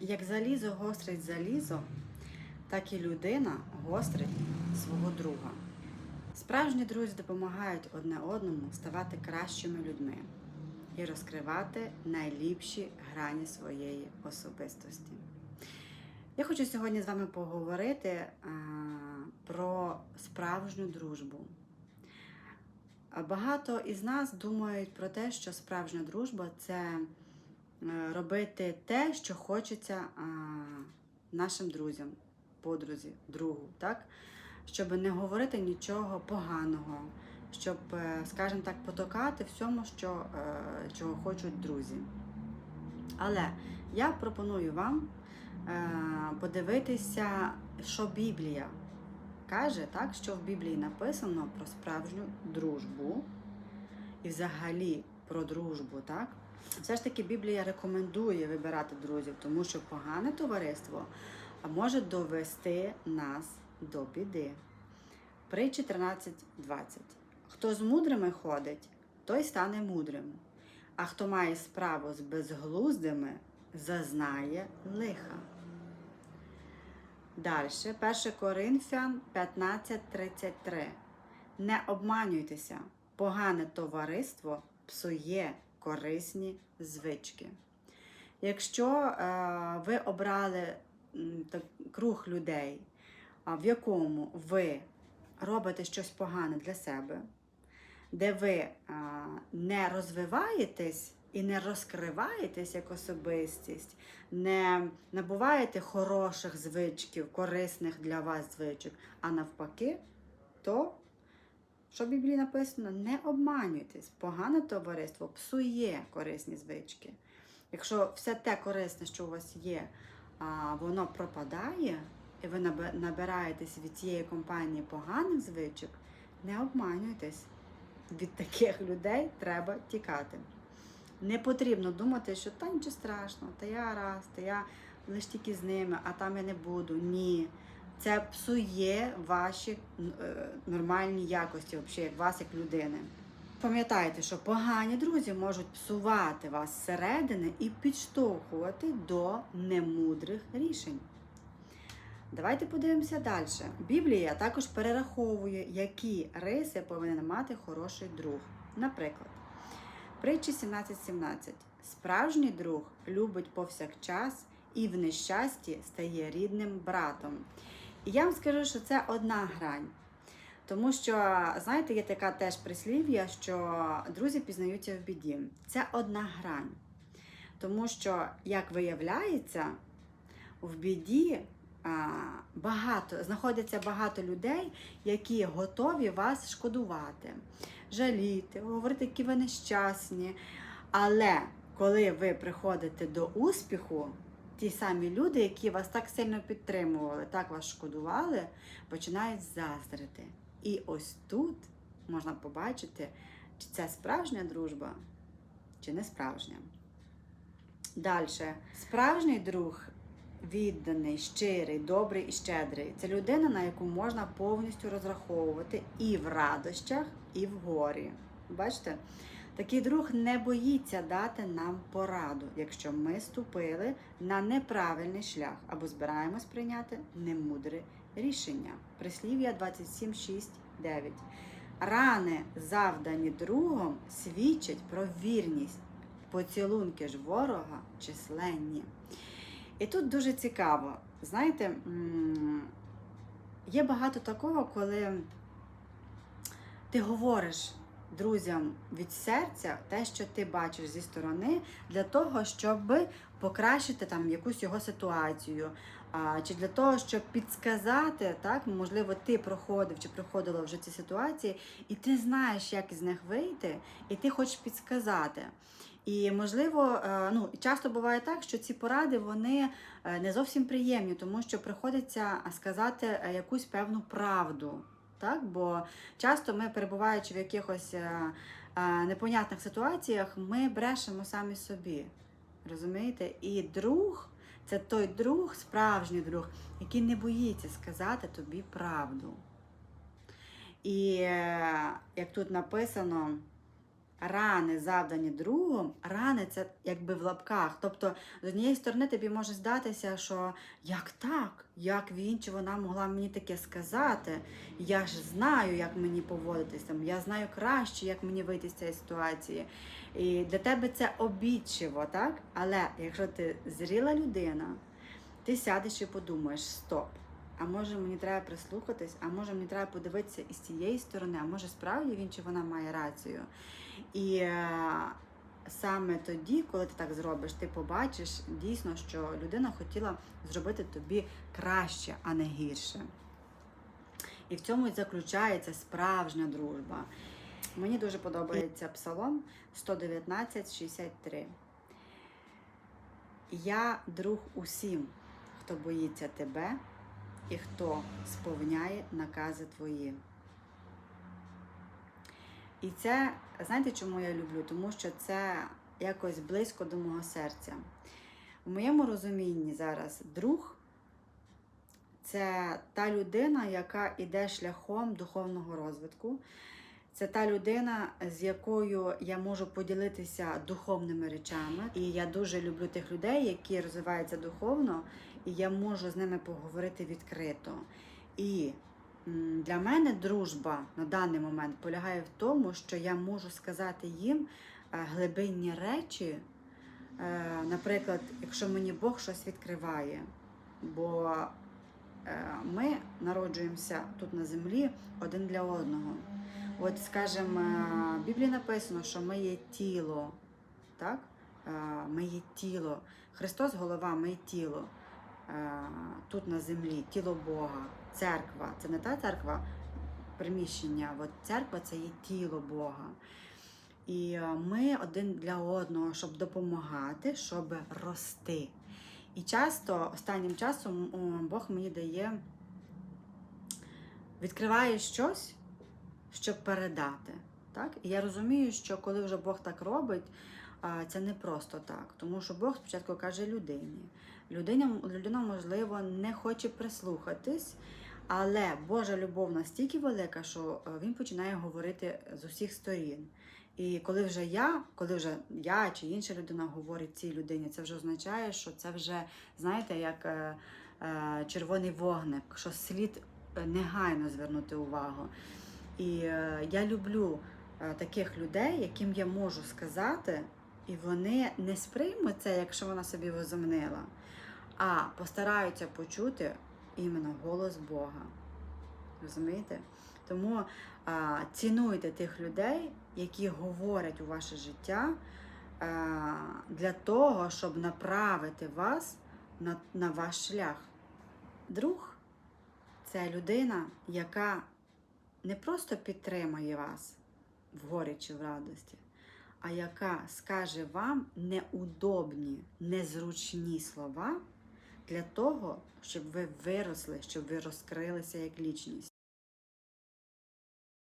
Як залізо гострить залізо, так і людина гострить свого друга. Справжні друзі допомагають одне одному ставати кращими людьми і розкривати найліпші грані своєї особистості. Я хочу сьогодні з вами поговорити а, про справжню дружбу. Багато із нас думають про те, що справжня дружба це е, робити те, що хочеться нашим друзям, подрузі, другу, так? щоб не говорити нічого поганого, щоб, е, скажімо так, потокати всьому, що, е, чого хочуть друзі. Але я пропоную вам е, подивитися, що Біблія каже, так, що в Біблії написано про справжню дружбу і взагалі про дружбу, так? Все ж таки Біблія рекомендує вибирати друзів, тому що погане товариство може довести нас до біди. Притчі 13.20. Хто з мудрими ходить, той стане мудрим, а хто має справу з безглуздими, зазнає лиха. Далі, 1 Коринфян 15.33. Не обманюйтеся, погане товариство псує корисні звички. Якщо е, ви обрали круг людей, в якому ви робите щось погане для себе, де ви а, не розвиваєтесь і не розкриваєтесь як особистість, не набуваєте хороших звичків, корисних для вас звичок, а навпаки, то, що в Біблії написано, не обманюйтесь. Погане товариство псує корисні звички. Якщо все те корисне, що у вас є, воно пропадає, і ви набираєтесь від цієї компанії поганих звичок, не обманюйтесь. Від таких людей треба тікати. Не потрібно думати, що та нічого страшного, та я раз, та я лише тільки з ними, а там я не буду. Ні. Це псує ваші е, нормальні якості, взагалі, як вас як людини. Пам'ятайте, що погані друзі можуть псувати вас зсередини і підштовхувати до немудрих рішень. Давайте подивимося далі. Біблія також перераховує, які риси повинен мати хороший друг. Наприклад, притчі 17.17. Справжній друг любить повсякчас і в нещасті стає рідним братом. Я вам скажу, що це одна грань. Тому що, знаєте, є така теж прислів'я, що друзі пізнаються в біді. Це одна грань. Тому що, як виявляється, в біді багато, знаходиться багато людей, які готові вас шкодувати, жаліти, говорити, які ви нещасні. Але коли ви приходите до успіху, ті самі люди, які вас так сильно підтримували, так вас шкодували, починають заздрити. І ось тут можна побачити, чи це справжня дружба, чи не справжня. Далі. Справжній друг відданий, щирий, добрий і щедрий. Це людина, на яку можна повністю розраховувати і в радощах, і в горі. Бачите? Такий друг не боїться дати нам пораду, якщо ми ступили на неправильний шлях або збираємось прийняти немудре рішення. Прислів'я 27, 6, 9. Рани, завдані другом, свідчать про вірність. Поцілунки ж ворога численні. І тут дуже цікаво, знаєте, є багато такого, коли ти говориш друзям від серця те, що ти бачиш зі сторони, для того, щоб покращити там якусь його ситуацію, а, чи для того, щоб підсказати, так, можливо, ти проходив чи проходила вже ці ситуації, і ти знаєш, як із них вийти, і ти хочеш підсказати. І можливо, е, ну часто буває так, що ці поради вони е, не зовсім приємні, тому що приходиться сказати е, якусь певну правду. Так? Бо часто ми, перебуваючи в якихось е, е, непонятних ситуаціях, ми брешемо самі собі. Розумієте? І друг це той друг, справжній друг, який не боїться сказати тобі правду. І е, як тут написано, рани, завдані другом, рани це якби в лапках. Тобто, з однієї сторони, тобі може здатися, що як так, як він чи вона могла мені таке сказати. Я ж знаю, як мені поводитися, я знаю краще, як мені вийти з цієї ситуації. І для тебе це обідчиво, так? Але якщо ти зріла людина, ти сядеш і подумаєш: стоп. А може мені треба прислухатись, а може мені треба подивитися із цієї сторони, а може справді він чи вона має рацію. І е, саме тоді, коли ти так зробиш, ти побачиш дійсно, що людина хотіла зробити тобі краще, а не гірше. І в цьому і заключається справжня дружба. Мені дуже подобається псалом 119.63. Я друг усім, хто боїться тебе і хто сповняє накази твої. І це, знаєте, чому я люблю? Тому що це якось близько до мого серця. В моєму розумінні зараз друг це та людина, яка йде шляхом духовного розвитку. Це та людина, з якою я можу поділитися духовними речами. І я дуже люблю тих людей, які розвиваються духовно, і я можу з ними поговорити відкрито. І для мене дружба на даний момент полягає в тому, що я можу сказати їм е, глибинні речі. Е, Наприклад, якщо мені Бог щось відкриває, бо е, ми народжуємося тут на землі один для одного. От, скажімо, в Біблії написано, що ми є тіло, так? Ми є тіло. Христос голова, ми є тіло тут на землі, тіло Бога, церква. Це не та церква приміщення, от церква це є тіло Бога. І е, ми один для одного, щоб допомагати, щоб рости. І часто останнім часом Бог мені дає, відкриває щось, щоб передати. Так? І я розумію, що коли вже Бог так робить, це не просто так. Тому що Бог спочатку каже людині. Людина, людина, можливо, не хоче прислухатись, але Божа любов настільки велика, що е, він починає говорити з усіх сторін. І коли вже я, коли вже я чи інша людина говорить цій людині, це вже означає, що це вже, знаєте, як е, е, червоний вогник, що слід е, негайно звернути увагу. І е, я люблю е, таких людей, яким я можу сказати, і вони не сприймуть це, якщо вона собі возомнила, а постараються почути іменно голос Бога. Розумієте? Тому а, цінуйте тих людей, які говорять у ваше життя а, для того, щоб направити вас на, на ваш шлях. Друг це людина, яка не просто підтримає вас в горі чи в радості, а яка скаже вам неудобні, незручні слова для того, щоб ви виросли, щоб ви розкрилися як лічність.